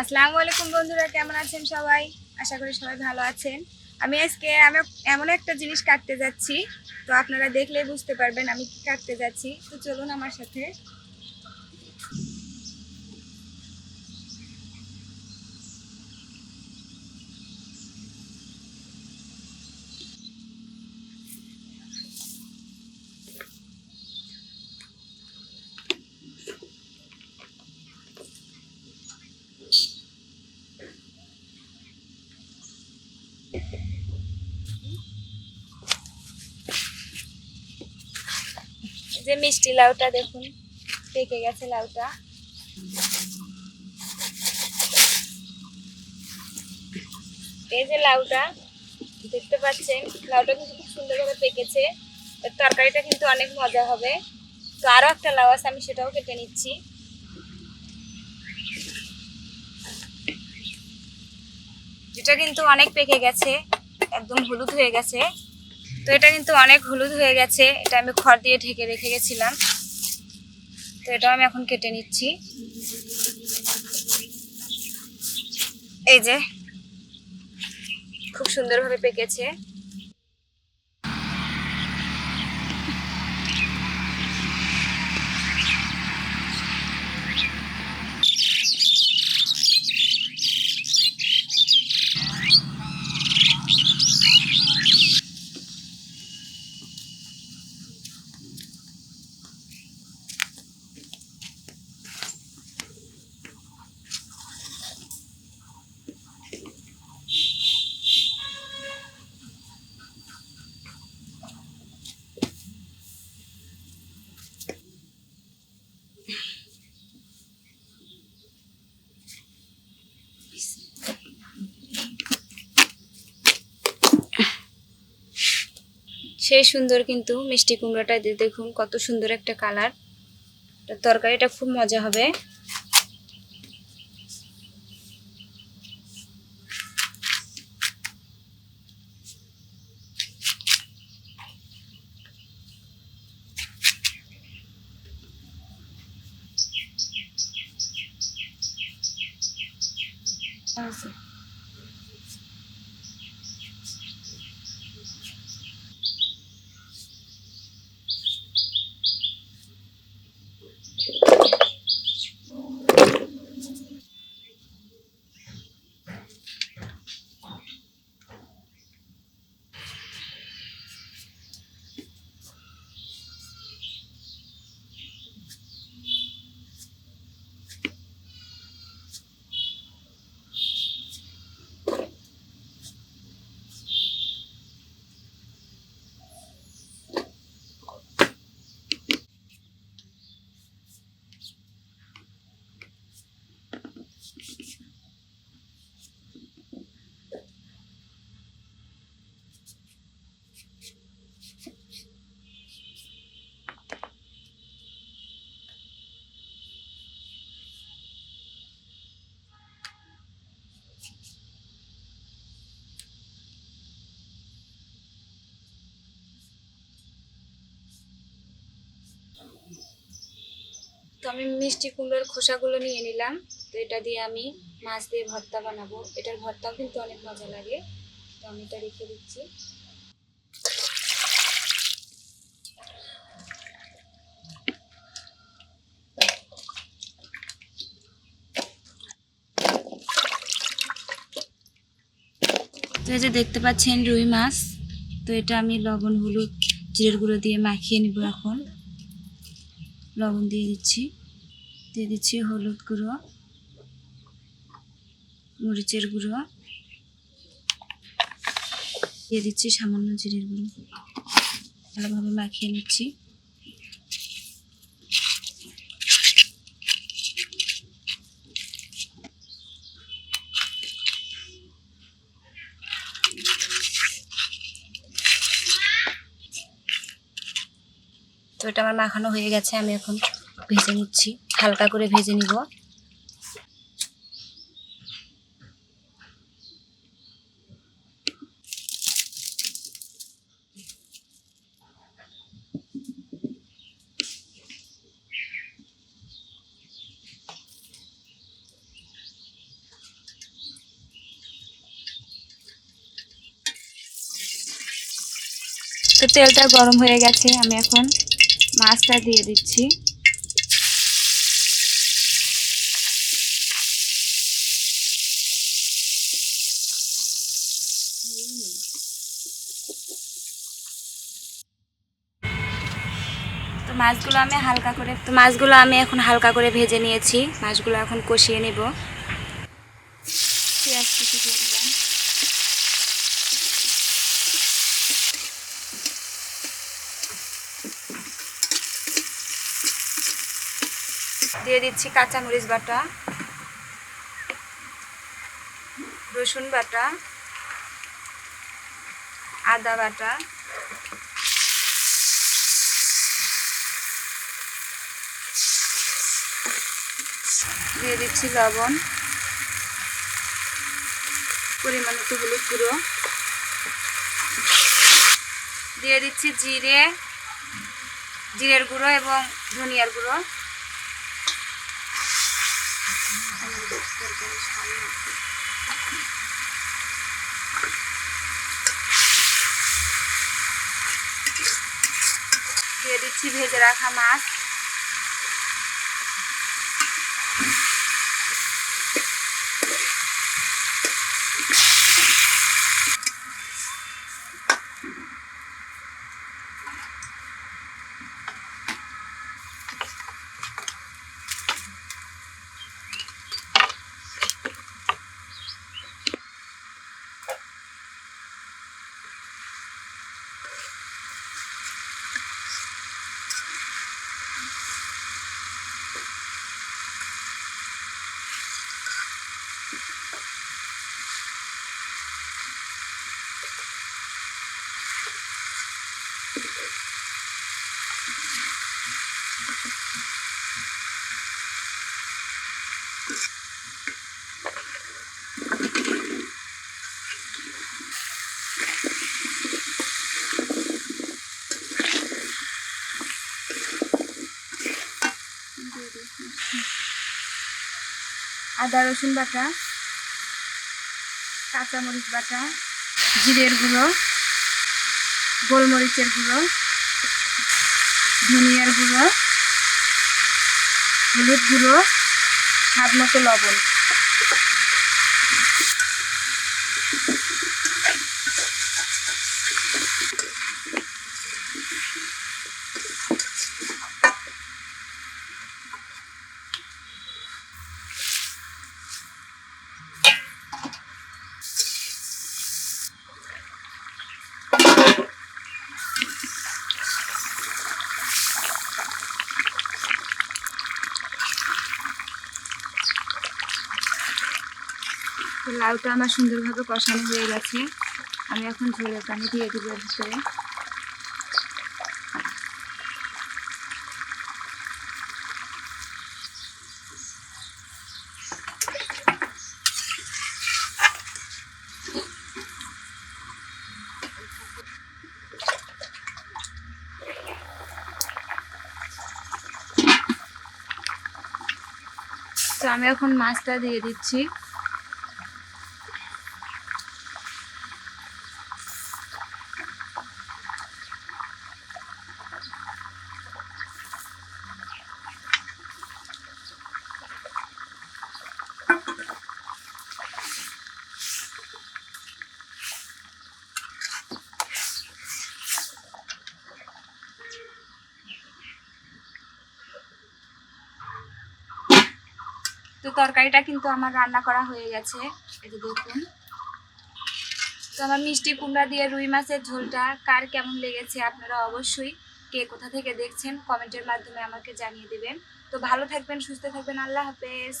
আসসালামু আলাইকুম বন্ধুরা কেমন আছেন সবাই? আশা করি সবাই ভালো আছেন। আমি আজকে আমি এমন একটা জিনিস কাটতে যাচ্ছি, তো আপনারা দেখলেই বুঝতে পারবেন আমি কি কাটতে যাচ্ছি। তো চলুন আমার সাথে। যে মিষ্টি লাউটা দেখুন, পেকে গেছে লাউটা। এই যে লাউটা, দেখতে পাচ্ছেন, লাউটা কিন্তু খুব সুন্দরভাবে পেকেছে। তরকারিটা কিন্তু অনেক মজা হবে। তো আরও একটা লাউ আছে, আমি সেটাও কেটে নিচ্ছি। এটা কিন্তু অনেক পেকে গেছে, একদম হলুদ হয়ে গেছে। তো এটা কিন্তু অনেক হলুদ হয়ে গেছে। এটা আমি খড় দিয়ে ঢেকে রেখে গেছিলাম। তো এটাও আমি এখন কেটে নিচ্ছি। এই যে, খুব সুন্দরভাবে পেকেছে। সেই সুন্দর কিন্তু মিষ্টি কুমড়োটা দেখুন কত সুন্দর একটা কালার। তরকারিটা খুব মজা হবে। তো আমি মিষ্টি কুমড়োর খোসাগুলো নিয়ে নিলাম। তো এটা দিয়ে আমি মাছ দিয়ে ভর্তা বানাবো। এটার ভর্তাও কিন্তু অনেক মজা লাগে। তো আমি এটা রেখে দিচ্ছি। তো যে দেখতে পাচ্ছেন রুই মাছ। তো এটা আমি লবণ, হলুদ, জিরের গুঁড়ো দিয়ে মাখিয়ে নিব এখন। লবণ দিয়ে দিচ্ছি। দিয়ে দিচ্ছি হলুদ গুঁড়ো, মরিচের গুঁড়ো। দিয়ে দিচ্ছি সামান্য জিরের গুঁড়ো। ভালোভাবে মাখিয়ে নিচ্ছি। তো এটা আমার মাখানো হয়ে গেছে, আমি এখন ভেজে নিচ্ছি। হালকা করে ভেজে নিব। তো তেলটা গরম হয়ে গেছে, আমি এখন মাছটা দিয়ে দিচ্ছি। তো মাছগুলো আমি হালকা করে তো মাছগুলো আমি এখন হালকা করে ভেজে নিয়েছি। মাছগুলো এখন কষিয়ে নেব। দিয়ে দিচ্ছি কাঁচামরিচ বাটা, রসুন বাটা, আদা বাটা, দিয়ে দিচ্ছি লবণ, পরিমাণ একটু হলুদ গুঁড়ো, দিয়ে দিচ্ছি জিরে, জিরের গুঁড়ো এবং ধনিয়ার গুঁড়ো। দিয়ে দিচ্ছি ভেজে রাখা মাছ। আদা, রসুন বাটা, কাঁচামরিচ বাটা, জিরের গুঁড়ো, গোলমরিচের গুঁড়ো, ধনিয়ার গুঁড়ো, হলুদ গুঁড়ো স্বাদ মতো লবণ। লাউটা আমার সুন্দরভাবে কষানো হয়ে গেছে। আমি এখন ঝোলের পানি দিয়ে দিব ভিতরে। তো আমি এখন মাছটা দিয়ে দিচ্ছি। তো তরকারিটা কিন্তু আমার রান্না করা হয়ে গেছে, এই যে দেখুন। তো আমার মিষ্টি কুমড়া দিয়ে রুই মাছের ঝোলটা, কার কেমন লেগেছে আপনারা অবশ্যই কে কোথা থেকে দেখছেন, কমেন্টের মাধ্যমে আমাকে জানিয়ে দেবেন। তো ভালো থাকবেন, সুস্থ থাকবেন, আল্লাহ হাফেজ।